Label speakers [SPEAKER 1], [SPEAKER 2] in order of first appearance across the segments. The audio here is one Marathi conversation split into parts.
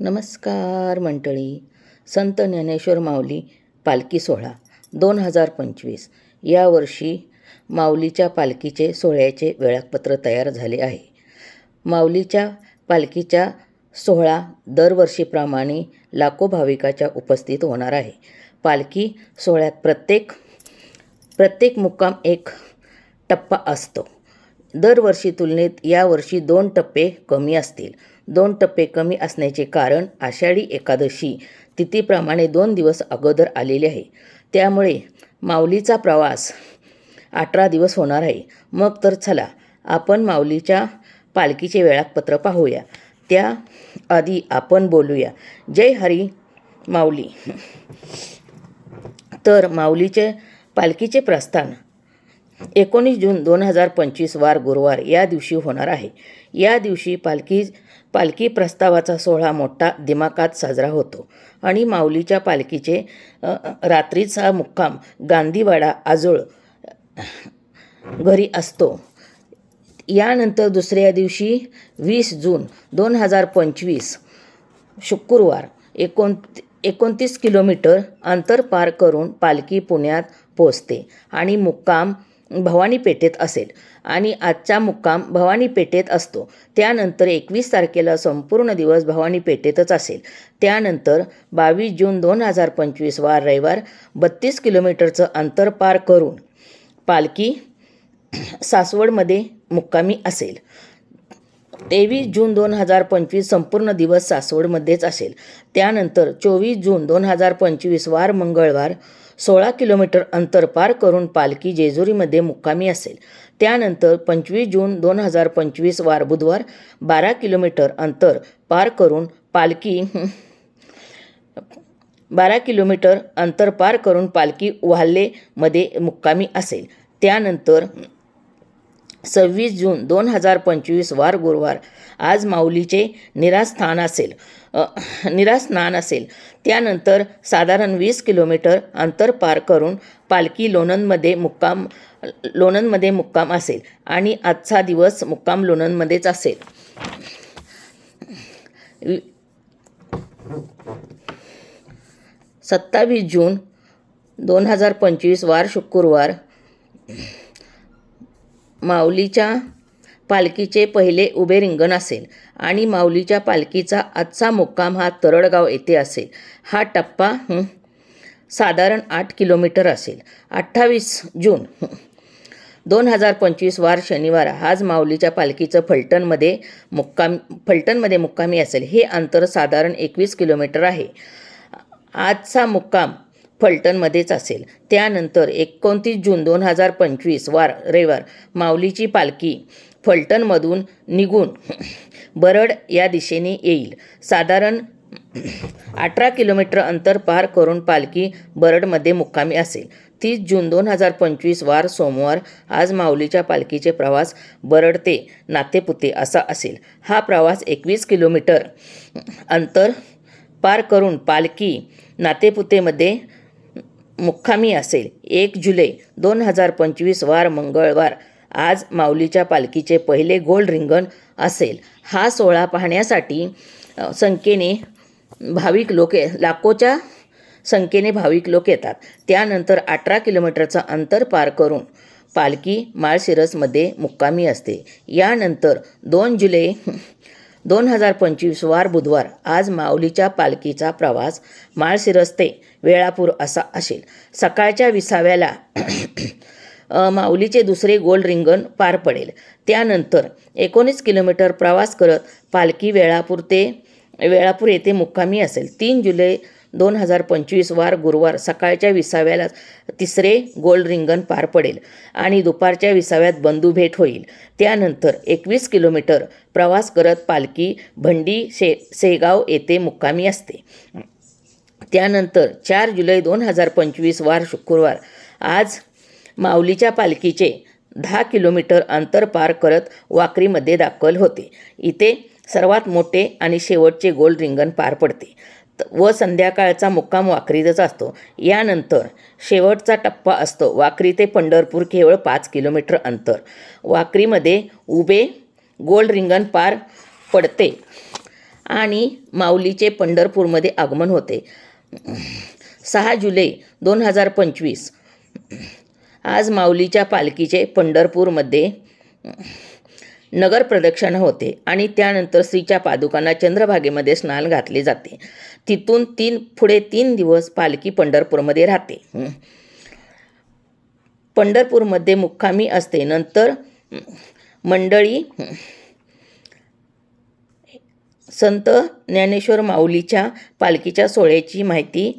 [SPEAKER 1] नमस्कार मंडळी. संत ज्ञानेश्वर माऊली पालखी सोहळा दोन हजार पंचवीस. यावर्षी माऊलीच्या पालखीचे सोहळ्याचे वेळापत्र तयार झाले आहे. माऊलीच्या पालखीच्या सोहळा दरवर्षीप्रमाणे लाखो भाविकाच्या उपस्थित होणार आहे. पालखी सोहळ्यात प्रत्येक प्रत्येक मुक्काम एक टप्पा असतो. दरवर्षी तुलनेत यावर्षी दोन टप्पे कमी असतील. दोन टप्पे कमी असण्याचे कारण आषाढी एकादशी. तिथीप्रमाणे दोन दिवस अगोदर आलेले आहे. त्यामुळे माऊलीचा प्रवास अठरा दिवस होणार आहे. मग तर चला आपण माऊलीच्या पालखीचे वेळापत्र पाहूया. त्या आधी आपण बोलूया. जय हरी माऊली. तर माऊलीचे पालखीचे प्रस्थान एकोणीस जून दोन हजार पंचवीस वार गुरुवार या दिवशी होणार आहे. या दिवशी पालखी पालखी प्रस्तावाचा सोहळा मोठा दिमाकात साजरा होतो. आणि माऊलीच्या पालखीचे रात्रीचा मुक्काम गांधीवाडा आजोळ घरी असतो. यानंतर दुसऱ्या दिवशी वीस जून दोन हजार पंचवीस शुक्रवार एकोण एकोणतीस किलोमीटर अंतर पार करून पालखी पुण्यात पोचते आणि मुक्काम भवानी पेठेत असेल. आणि आजचा मुक्काम भवानी पेठेत असतो. त्यानंतर एकवीस तारखेला संपूर्ण दिवस भवानी पेठेतच असेल. त्यानंतर बावीस जून दोन हजार पंचवीस वार रविवार बत्तीस किलोमीटरचं अंतर पार करून पालखी सासवडमध्ये मुक्कामी असेल. तेवीस जून दोन हजार पंचवीस संपूर्ण दिवस सासवडमध्येच असेल. त्यानंतर चोवीस जून दोन हजार पंचवीस वार मंगळवार सोळा किलोमीटर अंतर पार करून पालखी जेजुरीमध्ये मुक्कामी असेल. त्यानंतर पंचवीस जून दोन हजार पंचवीस वार बुधवार बारा किलोमीटर अंतर पार करून पालखी बारा किलोमीटर अंतर पार करून पालखी वाल्हेमध्ये मुक्कामी असेल. त्यानंतर सव्वीस जून दोन हजार पंचवीस वार गुरुवार. आज माऊलीचे निरास्थान असेल. अ, निरास्नान असेल. त्यानंतर साधारण वीस किलोमीटर अंतर पार करून पालखी लोणंदमध्ये मुक्काम लोणंदमध्ये मुक्काम असेल आणि आजचा दिवस मुक्काम लोणंदमध्येच असेल. सत्तावीस जून दोन हजार पंचवीस वार शुक्रवार. माऊलीच्या पालखीचे पहिले उभे रिंगण असेल आणि माऊलीच्या पालखीचा आजचा मुक्काम हा तरडगाव येथे असेल. हा टप्पा साधारण आठ किलोमीटर असेल. अठ्ठावीस जून दोन हजार पंचवीस वार शनिवार आज माऊलीच्या पालखीचं फलटणमध्ये मुक्काम फलटणमध्ये मुक्कामी असेल. हे अंतर साधारण एकवीस किलोमीटर आहे. आजचा मुक्काम फलटणमध्येच असेल. त्यानंतर एकोणतीस जून दोन हजार पंचवीस वार रविवार माऊलीची पालखी फलटणमधून निघून बरड या दिशेने येईल. साधारण अठरा किलोमीटर अंतर पार करून पालखी बरडमध्ये मुक्कामी असेल. तीस जून दोन हजार पंचवीस वार सोमवार आज माऊलीच्या पालखीचे प्रवास बरड ते नातेपुते असा असेल. हा प्रवास एकवीस किलोमीटर अंतर पार करून पालखी नातेपुतेमध्ये मुक्कामी असेल. एक जुलै दोन हजार पंचवीस वार मंगळवार. आज माऊलीच्या पालखीचे पहिले गोल्ड रिंगण असेल. हा सोहळा पाहण्यासाठी संख्येने भाविक लोक लाखोच्या संख्येने भाविक लोक येतात. त्यानंतर अठरा किलोमीटरचं अंतर पार करून पालखी माळशिरसमध्ये मुक्कामी असते. यानंतर दोन जुलै दोन हजार पंचवीस वार बुधवार आज माऊलीच्या पालखीचा प्रवास माळशिरस ते वेळापूर असा असेल. सकाळच्या विसाव्याला माऊलीचे दुसरे गोल रिंगण पार पडेल. त्यानंतर एकोणीस किलोमीटर प्रवास करत पालखी वेळापूर ते वेळापूर येथे मुक्कामी असेल. तीन जुलै दोन हजार पंचवीस वार गुरुवार सकाळच्या विसाव्याला तिसरे गोल रिंगण पार पडेल आणि दुपारच्या विसाव्यात बंधुभेट होईल. त्यानंतर एकवीस किलोमीटर प्रवास करत पालखी भंडी शे शेगाव येथे मुक्कामी असते. त्यानंतर चार जुलै दोन हजार पंचवीस वार शुक्रवार. आज माऊलीच्या पालखीचे दहा किलोमीटर अंतर पार करत वाकरीमध्ये दाखल होते. इथे सर्वात मोठे आणि शेवटचे गोल रिंगण पार पडते. व संध्याकाळचा मुक्काम वाकरीतच असतो. यानंतर शेवटचा टप्पा असतो. वाकरी ते पंढरपूर केवळ पाच किलोमीटर अंतर. वाकरीमध्ये उबे गोल रिंगण पार पडते आणि माऊलीचे पंढरपूरमध्ये आगमन होते. सहा जुलै दोन हजार पंचवीस. आज माऊलीच्या पालखीचे पंढरपूरमध्ये नगर प्रदक्षिण होते आणि त्यानंतर श्रीच्या पादुकांना चंद्रभागेमध्ये स्नान घातले जाते. तिथून तीन पुढे तीन दिवस पालखी पंढरपूरमध्ये राहते. पंढरपूरमध्ये मुक्कामी असते. नंतर मंडळी संत ज्ञानेश्वर माऊलीच्या पालखीच्या सोहळ्याची माहिती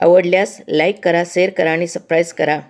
[SPEAKER 1] आवडल्यास लाईक करा शेअर करा आणि सबस्क्राईब करा.